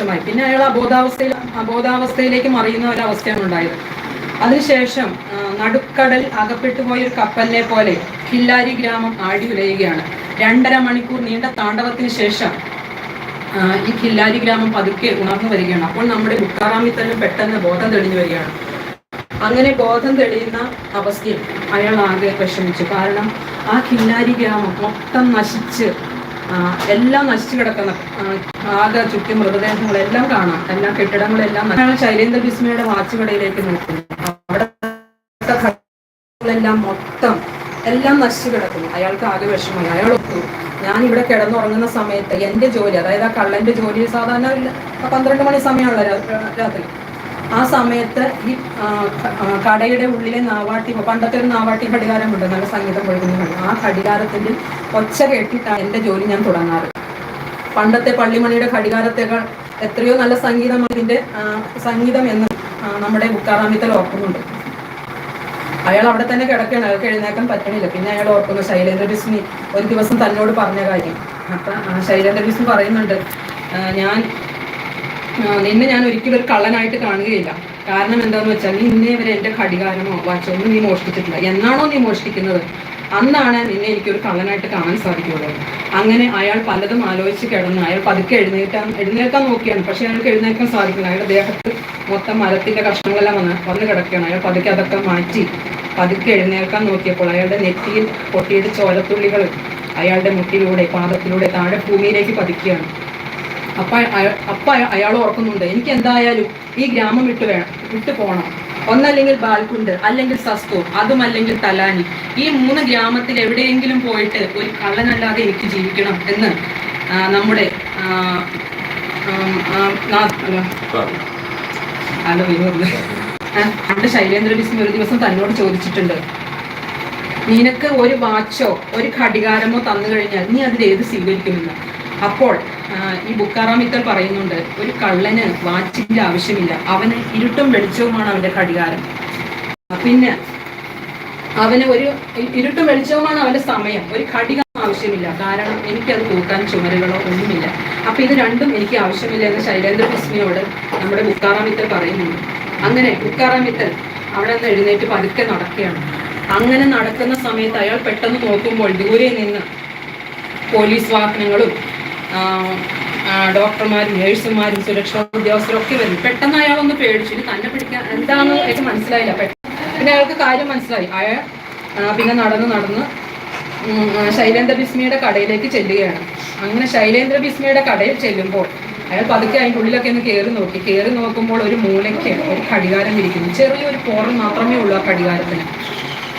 വിഷമായി പിന്നെ അയാൾ അബോധാവസ്ഥയിൽ അബോധാവസ്ഥയിലേക്ക് മറിയുന്ന ഒരവസ്ഥയാണ് ഉണ്ടായത്. അതിനുശേഷം നടുക്കടൽ അകപ്പെട്ടു പോയ ഒരു കപ്പലിനെ പോലെ കില്ലാരി ഗ്രാമം ആടി ഉലയുകയാണ് രണ്ടര മണിക്കൂർ നീണ്ട താണ്ഡവത്തിന് ശേഷം ഈ കില്ലാരി ഗ്രാമം പതുക്കെ ഉണർന്നു വരികയാണ്. അപ്പോൾ നമ്മുടെ ബുക്കാറാമിത്തലും പെട്ടെന്ന് ബോധം തെളിഞ്ഞു വരികയാണ്. അങ്ങനെ ബോധം തെളിയുന്ന അവസ്ഥയിൽ അയാൾ ആകെ വിഷമിച്ചു. കാരണം ആ കില്ലാരി ഗ്രാമം മൊത്തം നശിച്ച് എല്ലാം നശിച്ചു കിടക്കുന്ന ആകെ ചുറ്റും മൃതദേഹങ്ങളെല്ലാം കാണാം. എല്ലാ കെട്ടിടങ്ങളെല്ലാം ഞങ്ങൾ ശൈലേന്ദ്ര ബിസ്മയുടെ വാച്ച് കടയിലേക്ക് നോക്കുന്നു അവിടെ മൊത്തം എല്ലാം നശിച്ചു കിടക്കുന്നു. അയാൾക്ക് ആകെ വിഷമമായി. അയാൾ ഒത്തു. ഞാൻ ഇവിടെ കിടന്നുറങ്ങുന്ന സമയത്ത് എന്റെ ജോലി അതായത് ആ കള്ളന്റെ ജോലി സാധാരണ പന്ത്രണ്ട് മണി സമയമുള്ള രാത്രി. ആ സമയത്ത് ഈ കടയുടെ ഉള്ളിലെ നാവാട്ടി പണ്ടത്തെ ഒരു നാവാട്ടി ഘടികാരമുണ്ട്. നല്ല സംഗീതം പൊഴുകുന്ന ആ ഘടികാരത്തിന്റെ ഒച്ച കേട്ടിട്ടാണ് എന്റെ ജോലി ഞാൻ തുടങ്ങാറ്. പണ്ടത്തെ പള്ളിമണിയുടെ ഘടികാരത്തേക്കാൾ എത്രയോ നല്ല സംഗീതമാണ് ഇതിന്റെ സംഗീതം എന്ന് നമ്മുടെ ബുക്കാറാമിത്തൽ ഓർക്കുന്നുണ്ട്. അയാൾ അവിടെ തന്നെ കിടക്കുകയാണ്. അയാൾക്ക് എഴുന്നേക്കാൻ പറ്റണില്ല. പിന്നെ അയാൾ ഓർക്കുന്നു ശൈലേന്ദ്ര ബിസ്മി ഒരു ദിവസം തന്നോട് പറഞ്ഞ കാര്യം. അപ്പൊ ശൈലേന്ദ്ര ബിസ്മി പറയുന്നുണ്ട് ഞാൻ നിന്നെ ഞാൻ ഒരിക്കലും ഒരു കള്ളനായിട്ട് കാണുകയില്ല. കാരണം എന്താന്ന് വെച്ചാൽ നീ ഇന്നേ വരെ എന്റെ ഘടികാരമോ വാച്ചോ ഒന്നും നീ മോഷ്ടിച്ചിട്ടില്ല. എന്നാണോ നീ മോഷ്ടിക്കുന്നത്? അന്നാണ് നിന്നെ എനിക്ക് ഒരു കള്ളനായിട്ട് കാണാൻ സാധിക്കുള്ളൂ അങ്ങനെ അയാൾ പലതും ആലോചിച്ച് കിടന്നു അയാൾ പതുക്കെ എഴുന്നേറ്റാൻ എഴുന്നേൽക്കാൻ നോക്കിയാണ്. പക്ഷെ അയാൾക്ക് എഴുന്നേൽക്കാൻ സാധിക്കില്ല. അയാളുടെ ദേഹത്ത് മൊത്തം മരത്തിന്റെ കഷ്ണങ്ങളെല്ലാം വന്ന് വന്ന് കിടക്കുകയാണ്. അയാൾ പതുക്കെ അതൊക്കെ മാറ്റി പതുക്കെ എഴുന്നേൽക്കാൻ നോക്കിയപ്പോൾ അയാളുടെ നെറ്റിയിൽ പൊട്ടിയിട്ട് ചോരത്തുള്ളികൾ അയാളുടെ മുട്ടിലൂടെ പാദത്തിലൂടെ താഴെ ഭൂമിയിലേക്ക് പതിക്കുകയാണ്. അപ്പ അപ്പ അയ- അയാൾ ഓർക്കുന്നുണ്ട് എനിക്ക് എന്തായാലും ഈ ഗ്രാമം വിട്ടു വേണം വിട്ടു പോകണം ഒന്നല്ലെങ്കിൽ ബാൽക്കുണ്ട് അല്ലെങ്കിൽ സസ്തൂർ അതും അല്ലെങ്കിൽ തലാനി. ഈ മൂന്ന് ഗ്രാമത്തിൽ എവിടെയെങ്കിലും പോയിട്ട് ഒരു കള്ളനല്ലാതെ എനിക്ക് ജീവിക്കണം എന്ന് നമ്മുടെ ഹലോ. പണ്ട് ശൈലേന്ദ്ര ബിസ്മി ഒരു ദിവസം തന്നോട് ചോദിച്ചിട്ടുണ്ട് നിനക്ക് ഒരു വാച്ചോ ഒരു ഘടികാരമോ തന്നു കഴിഞ്ഞാൽ നീ അതിൽ ഏത് സ്വീകരിക്കുമെന്ന്? അപ്പോൾ ഈ ബുക്കാറാമിത്തൽ പറയുന്നുണ്ട് ഒരു കള്ളന് വാച്ചിന്റെ ആവശ്യമില്ല അവന് ഇരുട്ടും വെളിച്ചവുമാണ് അവന്റെ കടികാരം പിന്നെ അവന് ഒരു ഇരുട്ടും വെളിച്ചവുമാണ് അവന്റെ സമയം ഒരു ഘടികാരം ആവശ്യമില്ല. കാരണം എനിക്കത് തൂക്കാൻ ചുമരുകളോ ഒന്നുമില്ല. അപ്പൊ ഇത് രണ്ടും എനിക്ക് ആവശ്യമില്ല എന്ന് ശൈലേന്ദ്ര ഭസ്മിയോട് നമ്മുടെ ബുക്കാറാമിത്തൽ പറയുന്നുണ്ട്. അങ്ങനെ ബുക്കാറാമിത്തൽ അവിടെ നിന്ന് എഴുന്നേറ്റ് പതുക്കെ നടക്കുകയാണ്. അങ്ങനെ നടക്കുന്ന സമയത്ത് അയാൾ പെട്ടെന്ന് നോക്കുമ്പോൾ ദൂരെ നിന്ന് പോലീസ് വാഹനങ്ങളും ഡോക്ടർമാരും നേഴ്സുമാരും സുരക്ഷാ ഉദ്യോഗസ്ഥരും ഒക്കെ വരും. പെട്ടെന്ന് അയാളൊന്ന് പേടിച്ചു ഇനി തന്നെ പിടിക്കാൻ എന്താണെന്ന് എനിക്ക് മനസ്സിലായില്ല. പിന്നെ അയാൾക്ക് കാര്യം മനസ്സിലായി. അയാൾ പിന്നെ നടന്ന് നടന്ന് ശൈലേന്ദ്ര ബിസ്മിയുടെ കടയിലേക്ക് ചെല്ലുകയാണ്. അങ്ങനെ ശൈലേന്ദ്ര ബിസ്മിയുടെ കടയിൽ ചെല്ലുമ്പോൾ അയാൾ പതുക്കെ അതിന്റെ ഉള്ളിലൊക്കെ ഒന്ന് കയറി നോക്കി. കയറി നോക്കുമ്പോൾ ഒരു മൂലയ്ക്ക് ഒരു ഘടികാരം ഇരിക്കുന്നു. ചെറിയൊരു പോറൽ മാത്രമേ ഉള്ളൂ ആ ഘടികാരത്തിന്.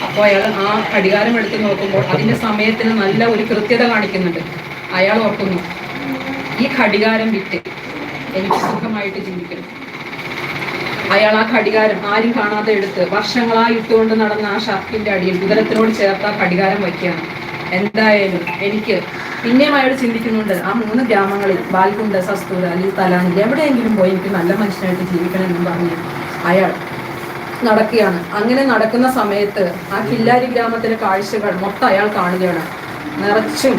അപ്പോൾ അയാൾ ആ ഘടികാരം എടുത്ത് നോക്കുമ്പോൾ അതിന്റെ സമയത്തിന് നല്ല ഒരു കൃത്യത കാണിക്കുന്നുണ്ട്. അയാൾ ഓർക്കുന്നു ഈ ഘടികാരം വിട്ട് എനിക്ക് സുഖമായിട്ട് ജീവിക്കണം. അയാൾ ആ ഘടികാരം ആരും കാണാതെ എടുത്ത് വർഷങ്ങളായി ഇട്ടുകൊണ്ട് നടന്ന ആ ഷർട്ടിന്റെ അടിയിൽ ഉദരത്തിനോട് ചേർത്ത് ആ ഘടികാരം വയ്ക്കുകയാണ്. എന്തായാലും എനിക്ക് പിന്നെയും അയാൾ ചിന്തിക്കുന്നുണ്ട് ആ മൂന്ന് ഗ്രാമങ്ങളിൽ ബാൽകുണ്ട് സസ്തൂർ അല്ലെങ്കിൽ തലാനിൽ എവിടെയെങ്കിലും പോയി എനിക്ക് നല്ല മനുഷ്യനായിട്ട് ജീവിക്കണം എന്നും പറഞ്ഞു അയാൾ നടക്കുകയാണ്. അങ്ങനെ നടക്കുന്ന സമയത്ത് ആ കില്ലാരി ഗ്രാമത്തിലെ കാഴ്ചകൾ മൊത്തം അയാൾ കാണുകയാണ്. നിറച്ചും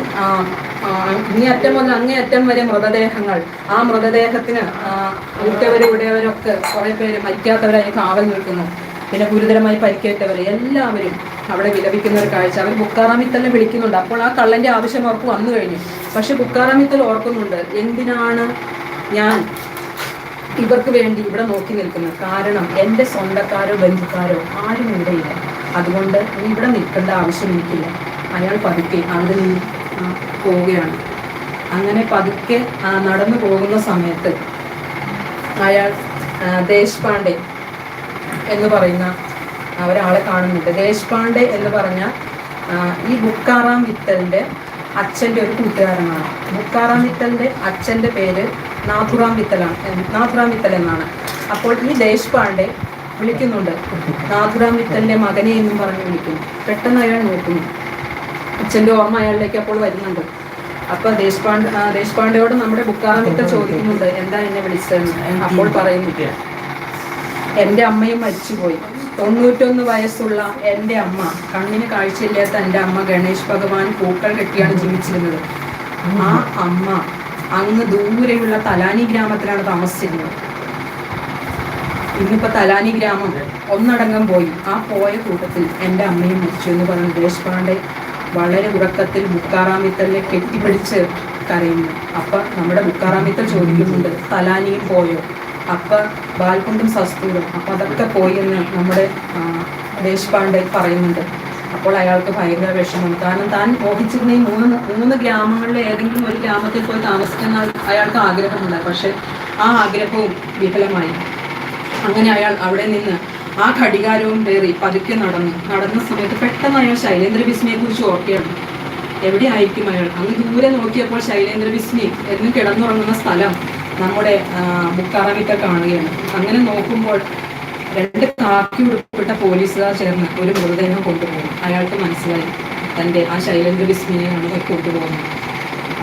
അറ്റം മുതൽ അങ്ങേയറ്റം വരെ മൃതദേഹങ്ങൾ. ആ മൃതദേഹത്തിന് ഉറ്റവരെ ഉടയവരൊക്കെ കുറെ പേര് മരിക്കാത്തവരായി കാവൽ നിൽക്കുന്നു. പിന്നെ ഗുരുതരമായി പരിക്കേറ്റവർ എല്ലാവരും അവിടെ വിലപിക്കുന്ന ഒരു കാഴ്ച. അവർ ബുക്കാറാമിത്തലിനെ വിളിക്കുന്നുണ്ട്. അപ്പോൾ ആ കള്ളന്റെ ആവശ്യം അവർക്ക് വന്നു കഴിഞ്ഞു. പക്ഷെ ബുക്കാറാമിത്തൽ ഓർക്കുന്നുണ്ട് എന്തിനാണ് ഞാൻ ഇവർക്ക് വേണ്ടി ഇവിടെ നോക്കി നിൽക്കുന്നത്? കാരണം എന്റെ സ്വന്തക്കാരോ ബന്ധുക്കാരോ ആരും ഇവിടെയില്ല. അതുകൊണ്ട് ഇവിടെ നിൽക്കേണ്ട ആവശ്യം എനിക്കില്ല. അയാൾ പതുക്കെ അവിടെ നിന്ന് പോവുകയാണ്. അങ്ങനെ പതുക്കെ നടന്നു പോകുന്ന സമയത്ത് അയാൾ ദേശ്പാണ്ഡെ എന്ന് പറയുന്ന ഒരാളെ കാണുന്നുണ്ട്. ദേശ്പാണ്ഡെ എന്ന് പറഞ്ഞ ഈ ബുക്കാറാം വിത്തലിന്റെ അച്ഛന്റെ ഒരു കൂട്ടുകാരനാണ്. ബുക്കാറാം വിത്തലിന്റെ അച്ഛന്റെ പേര് നാഥുറാം വിത്തലാണ് നാഥുറാം വിത്തൽ എന്നാണ്. അപ്പോൾ ഈ ദേശ്പാണ്ഡെ വിളിക്കുന്നുണ്ട്. നാഥുറാം വിത്തലിന്റെ മകനെ എന്നും പറഞ്ഞ് വിളിക്കുന്നു. പെട്ടെന്ന് അയാൾ നോക്കുന്നു. അച്ഛന്റെ ഓർമ്മ അയാളിലേക്ക് അപ്പോൾ വരുന്നുണ്ട്. അപ്പൊ ദേശ്പാണ്ഡ് ദേശ്പാണ്ഡയോട് ദേശ്പാണ്ഡെയോട് നമ്മുടെ ബുക്കാറമിത്ത ചോദിക്കുന്നുണ്ട് എന്താ എന്നെ വിളിച്ചതെന്ന്? അപ്പോൾ പറയുന്നു. എന്റെ അമ്മയും മരിച്ചുപോയി. തൊണ്ണൂറ്റൊന്ന് വയസ്സുള്ള എന്റെ അമ്മ കണ്ണിന് കാഴ്ചയില്ലാത്ത എന്റെ അമ്മ ഗണേഷ് ഭഗവാൻ പൂക്കൾ കെട്ടിയാണ് ജീവിച്ചിരുന്നത്. ആ അമ്മ അങ്ങ് ദൂരെയുള്ള തലാനി ഗ്രാമത്തിലാണ് താമസിച്ചിരുന്നത്. ഇന്നിപ്പോ തലാനി ഗ്രാമം ഒന്നടങ്കം പോയി. ആ പോയ കൂട്ടത്തിൽ എന്റെ അമ്മയും മരിച്ചു എന്ന് പറഞ്ഞ ദേശ്പാണ്ഡെ വളരെ ഉറക്കത്തിൽ ബുക്കാറാമിത്തലിനെ കെട്ടിപ്പിടിച്ച് കരയുന്നു. അപ്പൊ നമ്മുടെ ബുക്കാറാമിത്തൽ ചോദിക്കുന്നുണ്ട് തലാനിയും പോയോ? അപ്പ ബാൽക്കുണ്ടും സസ്തൂരും അപ്പൊ അതൊക്കെ പോയി എന്ന് നമ്മുടെ ദേശ്പാണ്ഡെ പറയുന്നുണ്ട്. അപ്പോൾ അയാൾക്ക് ഭയങ്കര വിഷമം കാരണം താൻ മോഹിച്ചിരുന്ന ഈ മൂന്ന് മൂന്ന് ഗ്രാമങ്ങളിലെ ഏതെങ്കിലും ഒരു ഗ്രാമത്തിൽ പോയി താമസിക്കുന്ന അയാൾക്ക് ആഗ്രഹമുണ്ട് പക്ഷെ ആ ആഗ്രഹവും വിഫലമായി. അങ്ങനെ അയാൾ അവിടെ നിന്ന് ആ ഘടികാരവും കയറി പതുക്കെ നടന്നു. നടന്ന സമയത്ത് പെട്ടെന്ന് അയാൾ ശൈലേന്ദ്ര ബിസ്മിയെ കുറിച്ച് ഓർക്കുകയാണ്. എവിടെ ആയിരിക്കും അയാൾ? അങ്ങ് ദൂരെ നോക്കിയപ്പോൾ ശൈലേന്ദ്ര ബിസ്മി എന്ന് കിടന്നുറങ്ങുന്ന സ്ഥലം നമ്മുടെ ബുക്കാറമിത്ത കാണുകയാണ്. അങ്ങനെ നോക്കുമ്പോൾ രണ്ട് കാക്കി ഉൾപ്പെട്ട പോലീസുകാർ ചേർന്ന് ഒരു മൃതദേഹം കൊണ്ടുപോകും. അയാൾക്ക് മനസ്സിലായി. തന്റെ ആ ശൈലേന്ദ്ര ബിസ്മിനെയാണ് കൊണ്ടുപോകുന്നത്.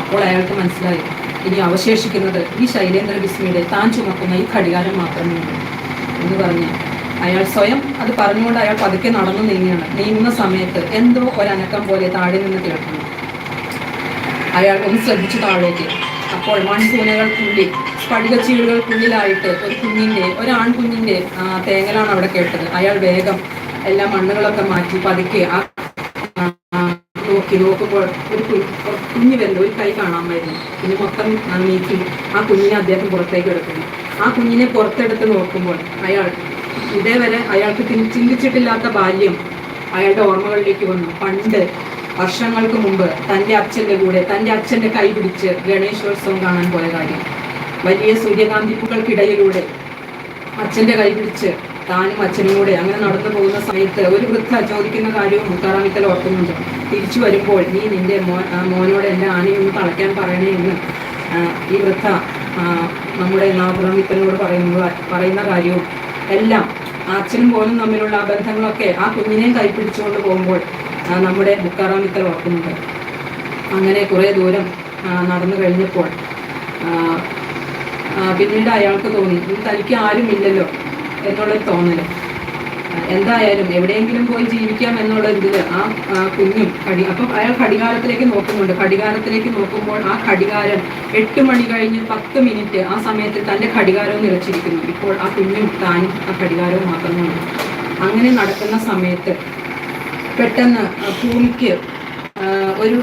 അപ്പോൾ അയാൾക്ക് മനസ്സിലായി. ഇനി അവശേഷിക്കുന്നത് ഈ ശൈലേന്ദ്ര ബിസ്മിയുടെ താൻ ചുമക്കുന്ന ഈ ഘടികാരം മാത്രമേ ഉള്ളൂ എന്ന് പറഞ്ഞ് അയാൾ സ്വയം അത് പറഞ്ഞുകൊണ്ട് അയാൾ പതുക്കെ നടന്നു നീങ്ങുകയാണ്. നീങ്ങുന്ന സമയത്ത് എന്തോ ഒരനക്കം പോലെ താഴെ നിന്ന് കേൾക്കുന്നു അയാൾ ഒന്ന് ശ്രദ്ധിച്ചു താഴേക്ക്. അപ്പോൾ മൺസൂനകൾക്കുള്ളിൽ സ്ഫടികച്ചീളുകൾക്കുള്ളിലായിട്ട് ഒരു കുഞ്ഞിന്റെ ഒരു ആൺകുഞ്ഞിന്റെ ആ, തേങ്ങലാണ് അവിടെ കേട്ടത്. അയാൾ വേഗം എല്ലാ മണ്ണുകളൊക്കെ മാറ്റി പതുക്കെ ആ നോക്കി നോക്കുമ്പോൾ ഒരു കുഞ്ഞു വരുന്നു. ഒരു കൈ കാണാമായിരുന്നു പിന്നെ മൊത്തം നീക്കി ആ കുഞ്ഞിനെ അദ്ദേഹം പുറത്തേക്ക് എടുക്കുന്നു. ആ കുഞ്ഞിനെ പുറത്തെടുത്ത് നോക്കുമ്പോൾ അയാൾ ഇതേവരെ അയാൾക്ക് ചിന്തിച്ചിട്ടില്ലാത്ത ബാല്യം അയാളുടെ ഓർമ്മകളിലേക്ക് വന്നു. പണ്ട് വർഷങ്ങൾക്ക് മുമ്പ് തന്റെ അച്ഛന്റെ കൂടെ തന്റെ അച്ഛന്റെ കൈ പിടിച്ച് ഗണേശോത്സവം കാണാൻ പോയ കാര്യം. വലിയ സൂര്യകാന്തിപ്പുകൾക്കിടയിലൂടെ അച്ഛന്റെ കൈ പിടിച്ച് താനും അച്ഛനും കൂടെ അങ്ങനെ നടന്നു പോകുന്ന സമയത്ത് ഒരു വൃദ്ധ ചോദിക്കുന്ന കാര്യവും മുത്താറാമിക്കൽ ഓർക്കുന്നുണ്ട്. തിരിച്ചു വരുമ്പോൾ നീ നിന്റെ മോ മോനോട് എന്റെ ആനയൊന്ന് തളയ്ക്കാൻ പറയണേ എന്ന് ഈ വൃദ്ധ നമ്മുടെ നാഗുറാമിത്തനോട് പറയുന്നത് പറയുന്ന കാര്യവും എല്ലാം അച്ഛനും പോലും തമ്മിലുള്ള ആ ബന്ധങ്ങളൊക്കെ ആ കുഞ്ഞിനെയും കൈപ്പിടിച്ചുകൊണ്ട് പോകുമ്പോൾ നമ്മുടെ ബുക്കാറാം ഇത്ര ഓർക്കുന്നുണ്ട്. അങ്ങനെ കുറേ ദൂരം നടന്നു കഴിഞ്ഞപ്പോൾ പിന്നീട് അയാൾക്ക് തോന്നി "ഇനി തനിക്ക് ആരുമില്ലല്ലോ എന്നുള്ളൊരു തോന്നൽ. ആ, എന്തായാലും എവിടെയെങ്കിലും പോയി ജീവിക്കാം എന്നുള്ള ഇതിൽ ആ കുഞ്ഞും കടി അപ്പം അയാൾ കടികാരത്തിലേക്ക് നോക്കുന്നുണ്ട്. കടികാരത്തിലേക്ക് നോക്കുമ്പോൾ ആ കടികാരം എട്ട് മണി കഴിഞ്ഞ് പത്ത് മിനിറ്റ് ആ സമയത്ത് തന്റെ കടികാരവും നിറച്ചിരിക്കുന്നു. ഇപ്പോൾ ആ കുഞ്ഞും താനും ആ കടികാരവും മാത്രമാണ്. അങ്ങനെ നടക്കുന്ന സമയത്ത് പെട്ടെന്ന് ഭൂമിക്ക് ഒരു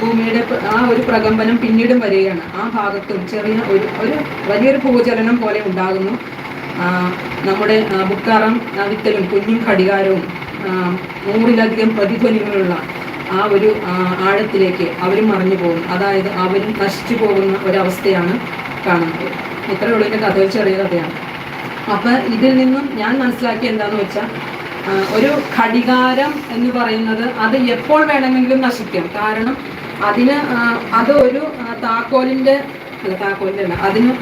ഭൂമിയുടെ ആ ഒരു പ്രകമ്പനം പിന്നീടും വരികയാണ്. ആ ഭാഗത്തും ചെറിയ ഒരു ഒരു വലിയൊരു ഭൂചലനം പോലെ ഉണ്ടാകുന്നു. നമ്മുടെ ബുക്കാറം നവിത്തലും വിത്തലും കുഞ്ഞും ഘടികാരവും നൂറിലധികം പ്രതിധ്വനികളുള്ള ആ ഒരു ആഴത്തിലേക്ക് അവരും മറിഞ്ഞു പോകും അതായത് അവരും നശിച്ചു പോകുന്ന ഒരവസ്ഥയാണ് കാണുന്നത്. ഇത്രയേ ഉള്ളൂ എന്റെ കഥ ചെറിയ കഥയാണ്. അപ്പൊ ഇതിൽ നിന്നും ഞാൻ മനസ്സിലാക്കിയ എന്താന്ന് വെച്ചാൽ ഒരു ഘടികാരം എന്ന് പറയുന്നത് അത് എപ്പോൾ വേണമെങ്കിലും നശിക്കാം. കാരണം അതിന് അത് ഒരു താക്കോലിന്റെ അല്ല താക്കോലിന്റെ അല്ല അതിന്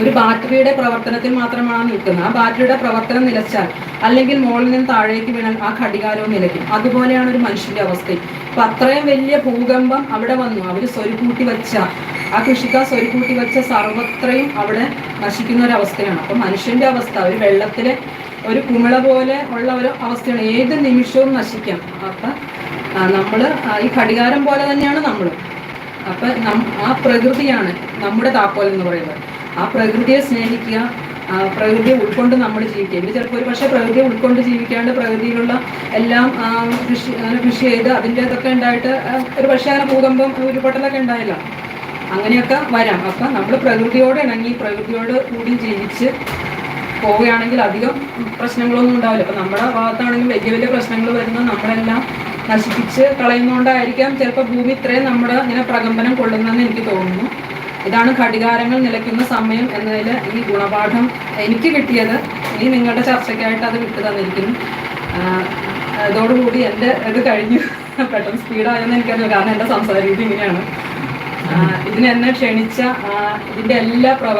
ഒരു ബാറ്ററിയുടെ പ്രവർത്തനത്തിൽ മാത്രമാണ് നിൽക്കുന്നത്. ആ ബാറ്ററിയുടെ പ്രവർത്തനം നിലച്ചാൽ അല്ലെങ്കിൽ മുകളിൽ നിന്ന് താഴേക്ക് വീണാൽ ആ ഘടികാരവും നിലയ്ക്കും. അതുപോലെയാണ് ഒരു മനുഷ്യന്റെ അവസ്ഥ അപ്പൊ അത്രയും വലിയ ഭൂകമ്പം അവിടെ വന്നു. അവർ സ്വരുക്കൂട്ടി വെച്ച ആ കൃഷിക്കാർ സ്വരുക്കൂട്ടി വെച്ച സർവത്രയും അവിടെ നശിക്കുന്ന ഒരു അവസ്ഥയാണ്. അപ്പൊ മനുഷ്യന്റെ അവസ്ഥ ഒരു വെള്ളത്തിലെ ഒരു കുമിള പോലെ ഉള്ള ഒരു അവസ്ഥയാണ്. ഏത് നിമിഷവും നശിക്കാം. അപ്പൊ നമ്മൾ ഈ ഘടികാരം പോലെ തന്നെയാണ് നമ്മൾ അപ്പൊ ആ പ്രകൃതിയാണ് നമ്മുടെ താക്കോൽ എന്ന് പറയുന്നത്. ആ പ്രകൃതിയെ സ്നേഹിക്കുക പ്രകൃതിയെ ഉൾക്കൊണ്ട് നമ്മൾ ജീവിക്കുക. ഇവർ ചിലപ്പോൾ ഒരു പക്ഷേ പ്രകൃതിയെ ഉൾക്കൊണ്ട് ജീവിക്കാണ്ട് പ്രകൃതിയിലുള്ള എല്ലാം കൃഷി അങ്ങനെ കൃഷി ചെയ്ത് അതിന്റെ ഇതൊക്കെ ഉണ്ടായിട്ട് ഒരു പക്ഷേ അങ്ങനെ ഭൂകമ്പം ഉരുൾപൊട്ടലൊക്കെ ഉണ്ടായില്ല. അങ്ങനെയൊക്കെ വരാം. അപ്പം നമ്മൾ പ്രകൃതിയോട് ഇണങ്ങി പ്രകൃതിയോട് കൂടി ജീവിച്ച് പോവുകയാണെങ്കിൽ അധികം പ്രശ്നങ്ങളൊന്നും ഉണ്ടാവില്ല. അപ്പം നമ്മുടെ ഭാഗത്താണെങ്കിൽ വലിയ വലിയ പ്രശ്നങ്ങൾ വരുന്നത് നമ്മളെല്ലാം നശിപ്പിച്ച് കളയുന്നതുകൊണ്ടായിരിക്കാം ചിലപ്പോൾ ഭൂമി ഇത്രയും നമ്മുടെ ഇങ്ങനെ പ്രകമ്പനം കൊള്ളുന്നതെന്ന് എനിക്ക് തോന്നുന്നു. ഇതാണ് ഘടികാരങ്ങൾ നിലയ്ക്കുന്ന സമയം എന്നതിൽ ഈ ഗുണപാഠം എനിക്ക് കിട്ടിയത്. ഇനി നിങ്ങളുടെ ചർച്ചയ്ക്കായിട്ട് അത് വിട്ടു തന്നിരിക്കുന്നു. അതോടുകൂടി എന്റെ ഇത് കഴിഞ്ഞു. പെട്ടെന്ന് സ്പീഡായെന്ന് എനിക്കറിയാം കാരണം എന്റെ സംസാര രീതി ഇങ്ങനെയാണ് ഇതിനെന്നെ ക്ഷണിച്ച ഇതിന്റെ എല്ലാ പ്രവ